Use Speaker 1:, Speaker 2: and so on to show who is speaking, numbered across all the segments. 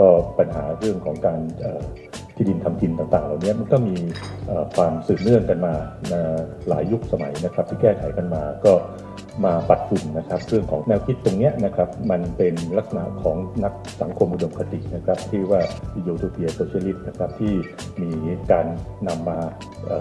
Speaker 1: ก็ปัญหาเรื่องของการที่ดินทำกินต่างๆเหล่านี้มันก็มีความสืบเนื่องกันมานหลายยุคสมัยนะครับที่แก้ไขกันมาก็มาปัดฝุ่นนะครับเรื่องของแนวคิดตรงนี้นะครับมันเป็นลักษณะของนักสังคมอุดมคตินะครับที่ว่ายูโทเปียโซเชียลิสต์นะครับที่มีการนำมา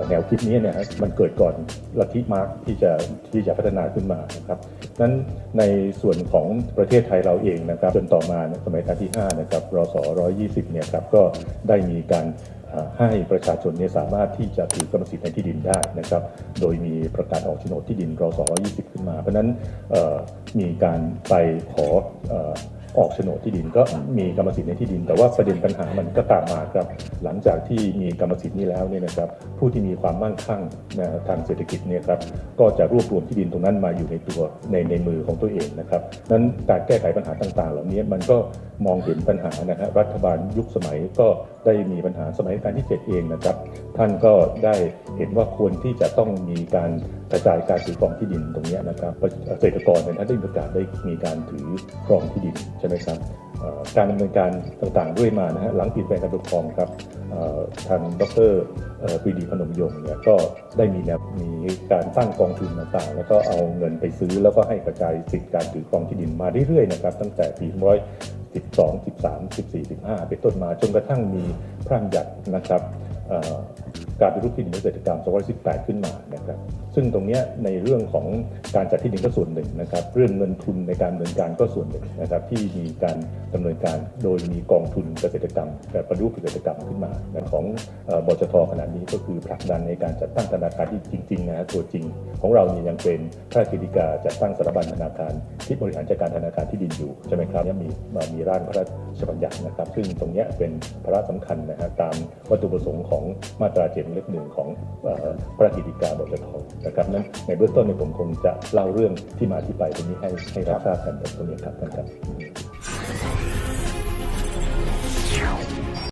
Speaker 1: แนวคิดนี้เนี่ยมันเกิดก่อนลัทธิมาร์กที่จะที่จะพัฒนาขึ้นมานะครับนั้นในส่วนของประเทศไทยเราเองนะครับจนต่อมาในสมัยรัชกาลที่5นะครับรศ120เนี่ยครับก็ได้มีการ ให้ประชาชนเนี่ยสามารถที่จะถือกรรมสิทธิ์ในที่ดินได้นะครับ โดยมีประกาศออกโฉนดที่ดินรอ220 ขึ้นมา เพราะนั้นมีการไปขอ ออกโฉนดที่ดินก็มีกรรมสิทธิ์ในที่ดิน แต่ว่าประเด็นปัญหามันก็ตามมาครับ หลังจากที่มีกรรมสิทธิ์นี้แล้วเนี่ยนะครับผู้ที่มีความมั่งคั่งนะทางเศรษฐกิจเนี่ยครับก็จะรวบรวมที่ดินตรงนั้นมาอยู่ในตัวในในมือของตัวเองนะครับนั้นการแก้ไขปัญหาต่างๆ เหล่านี้มันก็มองเห็นปัญหานะฮะรัฐบาลยุคสมัยก็ได้มีปัญหาสมัยการที่7เองนะครับ ท่านก็ได้เห็นว่าควรที่จะต้องมีการกระจายการถือครองที่ดินตรงนี้นะครับเกษตรกรเนี่ยท่านได้มีโอกาสได้มีการถือครองที่ดินใช่ไหมครับการดำเนินการต่างๆด้วยมานะฮะหลังปลี่ยนแปลงการปกครองครับเอ่อทางดรเอ่อปรีดีพนมยงค์เนี่ยก็ได้มีแนวมีการตั้งกองทุนต่างๆ แล้วก็เอาเงินไปซื้อแล้วก็ให้กระจายสิทธิการถือครองที่ดินมาเรื่อยๆนะครับตั้งแต่ปีร้อย12 13 14 15 เป็นต้นมาจนกระทั่งมีพระราชบัญญัตินะครับการปฏิรูปที่ดินเกษตรกรรม2018 ขึ้นมานะครับ ซึ่งตรงนี้ในเรื่องของการจัดที่ดินก็ส่วนหนึ่งนะครับ เรื่องเงินทุนในการดำเนินการก็ส่วนหนึ่งนะครับ ที่มีการดำเนินการโดยมีกองทุนเกษตรกรรมแบบปฏิรูปเกษตรกรรมขึ้นมาของบจทขณะนี้ก็คือผลักดันในการจัดตั้งธนาคารที่จริงๆนะฮะตัวจริง ของเราเนี่ยยังเป็นพระราชกฤษฎีกาจัดตั้งสถาบันธนาคาร ที่บริหารจัดการธนาคารที่ดินอยู่ใช่ไหมครับยังมีมีร่างพระราชบัญญัตินะครับ ซึ่งตรงนี้เป็นภาระสำคัญนะฮะตามวัตถุประสงค์ของมาตราเจ็ดเล็บหนึ่งของพระราชกฤษฎีกาบจทนะครับนั้นในเบื้องต้นเนี่ยผมคงจะเล่าเรื่องที่มาที่ไปตรงนี้ให้ให้รับทราบกันตรงนี้ครับท่านครับ